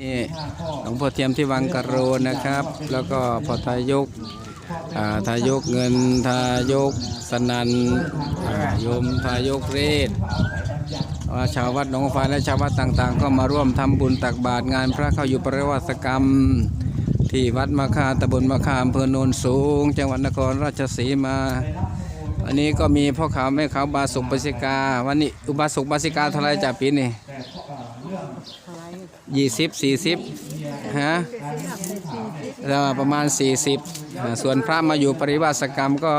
นี่หลวงพ่อเทียมที่วังกระโรนนะครับ แล้วก็พอทายกอ่าทายกเงินทายกสนันโยมทายกเรศชาววัดหนองฟ้าและชาววัดต่างๆ ก็มาร่วมทำบุญตักบาตรงานพระเข้าอยู่ประวัติกรรม ที่วัดมะคาตำบลมะคาอำเภอโนนสูง จังหวัดนครราชสีมา อันนี้ก็มีพ่อขาวแม่ขาวบาสุกบาสิกา วันนี้อุบาสกบาสิกาเท่าไรจากปีนี่ ยี่สิบสี่สิบฮะแล้วประมาณสี่สิบส่วนพระมาอยู่ปริวาสกรรมก็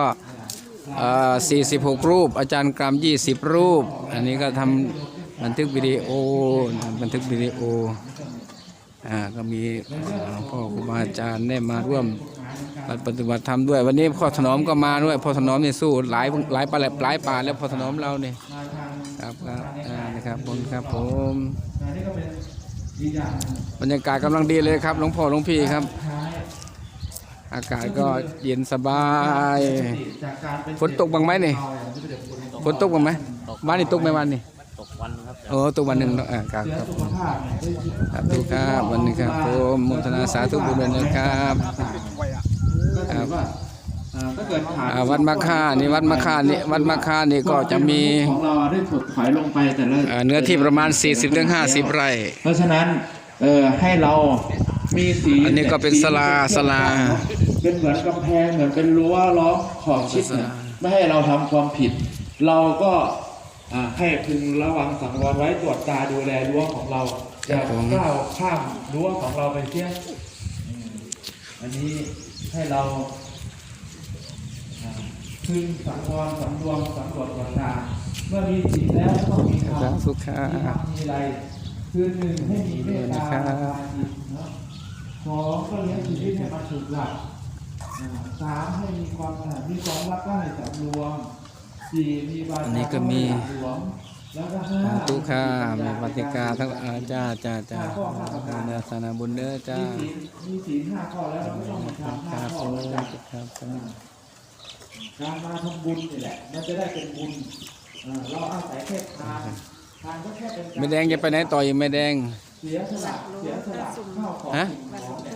สี่สิบหกรูป อาจารย์กรรมยี่สิบรูป อันนี้ก็ทำบันทึกวิดีโอบันทึกวิดีโออ่าก็มีพ่อครูบาอาจารย์ได้มาร่วมปฏิบัติธรรมด้วย วันนี้พ่อถนอมก็มาด้วยพ่อถนอมเนี่ยสู้หลายหลายป่าหลายป่าแล้วพ่อถนอมเราเนี่ยครับครับนะครับผมครับผม บรรยากาศกำลังดีเลยครับหลวงพ่อหลวงพี่ครับ อากาศก็เย็นสบายฝนตกบ้างไหมนี่ฝนตกบ้างไหมบ้านนี่ตกไหมวันนี่ตกวันครับโอ้ตัววันหนึ่งเนอะอ่าครับครับครับทุกครับวันนี้ครับผมโมทนาสาธุบุญด้วยนะครับครับ วัดมะค่านี่วัดมะค่านี่วัดมะค่านี่ก็จะมีของเราได้ถดถอยลงไปแต่ละอ่าเนื้อที่ประมาณ 40-50 ไร่ เพราะฉะนั้นเอ่อให้เรามีสีอันนี้ก็เป็นศาลาศาลาเป็นเหมือนกำแพงเหมือนเป็นรั้วล้อมขอบชิดเนี่ยไม่ให้เราทำความผิด เราก็อ่าให้พึงระวังสังวรไว้ตรวจตาดูแลรั้วของเราอย่าก้าวข้ามรั้วของเราไปเสียอืมอันนี้ให้เรา พึงสังวรสำรวมสำรวจตรวจตาเมื่อมีสิ่งแล้วต้องมีธรรสามธุครัมีธรรบมมีอะไรคือหนึ่งให้มีเมตตาครับมาจิตเนาะสองก็เลี้ยงชีวิตให้มันถูกหลักอ่าสามให้มีความขนาดมีความรักก็ให้สำรวมสี่มีวาอันจานี้ก็มีไหลวมแล้วก็ห้าสาธุค่ะมีปฏิกาทั้งอาจ้าจ้าจ้าเนื้อสานาบุญเด้อจ้ามีศีลมีศีลห้าข้อแล้วเราไม่ต้องมาทำคห้ารับข้ผอมแล้วคจ้ะรับผม การมาทำบุญนี่แหละ มันจะได้เป็นบุญเอ่อเราอาศัยแค่ทานทานก็แค่เป็นการไม่แดงจะไปไหนต่ออีกไม่แดง เสียสละเสียสละข้าวของฮะสิ่งของเนี่ย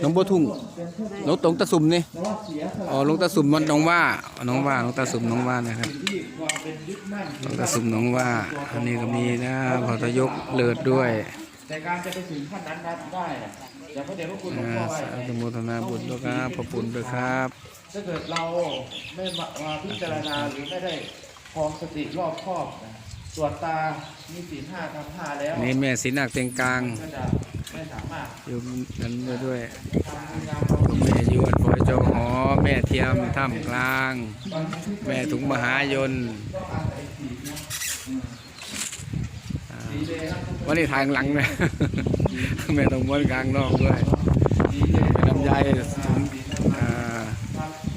หลวงพ่อทุ่ง เป็นแค่หลวงตรงตะสุ่มนี่แต่ว่าเสียสละอ๋อหลวงตาสุ่มมันหน้องว่าหน้องว่าหลวงตาสุ่มหน้องว่านะครับสิ่งที่ความเป็นยึดมั่นหลวงตาสุ่มหน้องว่า อันนี้ก็มีนะพอทยกเลิศด้วย แต่การจะไปถึงขั้นนั้นได้น่ะ อย่าพระเดชพระคุณหลวงอ่าพ่อไว้สาธุโมทนาบุญด้วยครับขอบคุณด้วยครับ ถ้าเกิดเราไม่มามาพิจารณาหรือไม่ได้ครองสติรอบคอบนะตรวจตามีศีลห้าทำห้าแล้วอันนี้แม่ศินักเต็งกลางก็จะไม่สามารถอยู่นั้นด้วยทำคุณงามความดีแม่ยวนพอเจ้าหอ แม่เทียมถ้ำกลาง แม่ถุงมหายนอ่าวันนี้ทางหลังนะ แม่ต้องม้วนกลางนอกด้วยลำไยถุนอ่า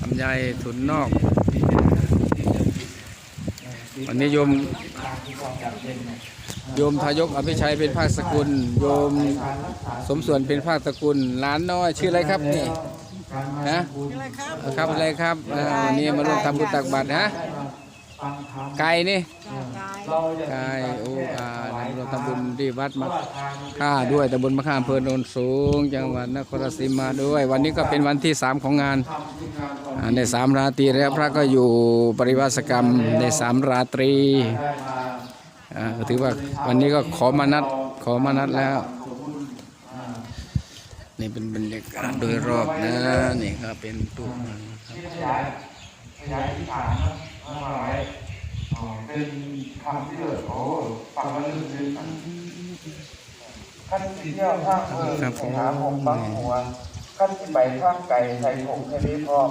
ลำไยถุนนอก วันนี้โยมโยมทายกอภิชัยเป็นภาคสกุล โยมสมส่วนเป็นภาคตระกุลหลานน้อยชื่ออะไรครับนี่ฮะครับอะไรครับอ่าวันนี้มาร่วมทำบุญตักบาตรฮะไก่นี่ ไก่โอ้อ่ามาร่วมทำบุญที่วัดมะค่าด้วยตำบลมะค่าอำเภอโนนสูง จังหวัดนครราชสีมาด้วย วันนี้ก็เป็นวันที่สามของงานอ่าในสามราตรีแล้วพระก็อยู่ปริวาสกรรมในสามราตรีอ่าก็ถือว่าวันนี้ก็ขอมานัดขอมานัดแล้วนี่เป็นบรรยากาศโดยรอบนะนี่ก็เป็นตู้ขยายขยายที่ฐานนะเอาไว้อ๋อ เป็นคำที่เกิดโอ้ฟังแล้วลึกซึ้งขั้นที่เที่ยวทางเมืองครับผมหาหงบังหัวขั้นที่ไปทางไก่ใส่ผงให้มีพร้อม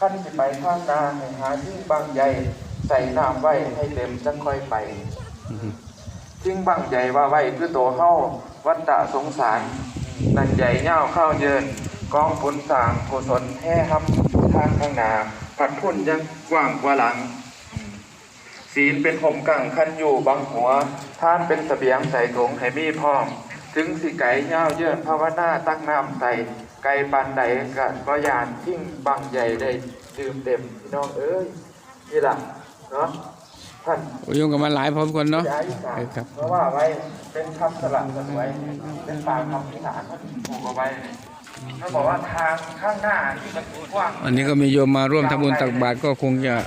ขั้นที่ไปทางนาให้หาที่บางใหญ่ใส่น้ำไว้ให้เต็มจังค่อยไปทิ้งบางใหญ่ว่าไว้คือโตเข้าวัฏฏะสงสารนั่นใหญ่เง่าเข้าเยินกองผลสางกุศลแห่ฮับทางข้างหน้าผัดพุ่นยังกว้างกว่าหลัง ศีลเป็นผมกังคันอยู่บังหัว ท่านเป็นเสบียงใส่ถุงให้มีพร้อม ถึงสิไก่เง่าเยินภาวนาตักน้ำใส่ ไก่ปันใดกะก็ยานทิ้งบางใหญ่ได้ดื่มเต็มพี่น้องเอ้ยนี่ล่ะเนาะพท่านโอ้โยมกันมาหลายพร้อมคนเนาะย้ายอีสานเออครับเพราะว่าไว้เป็นคำสลักสวยเป็นปางคำอีสานท่านผูกเอาไว้ท่านบอกว่าทางข้างหน้าที่มันกว้าง อันนี้ก็มีโยมมาร่วมทำบุญตักบาตรก็คงจะเอ่อ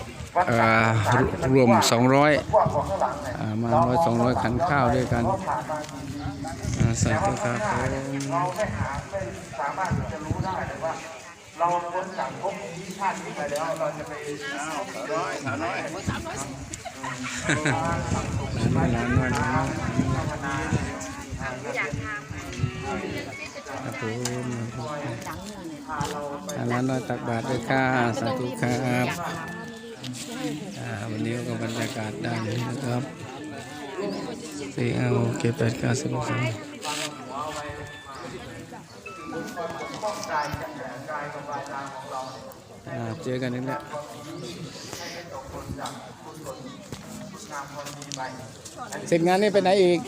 รวม 200อ่ามาร้อยสองร้อยขันข้าวด้วยกันเราผ่านมากี่ปีอ่าสาธุครับเราไม่หาไม่สามารถจะรู้ได้เลยว่าเราพ้นจากภพนี้ชาตินี้ไปแล้วเราจะไปร้อยสามร้อยร้านน้อยร้านน้อยร้านน้อยครับผมอ่าร้านน้อยตักบาตรด้วยค่ะสาธุครับอ่า วันนี้ก็บรรยากาศด้านนี้นะครับสี่เอาโอเคแปดเก้าสิบสองเจอกันนี่แหละเสร็จงานนี้ไปไหนอีก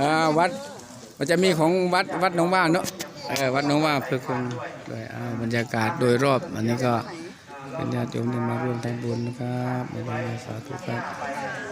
อวัดมันจะมีของวัดวัดหนองว่าเนาะวัดหนองว่าเพื่อคงด้วยบรรยากาศโดยรอบอันนี้ก็ ญาติโยมที่มาร่วมทำบุญนะครับในวันสาธุครับ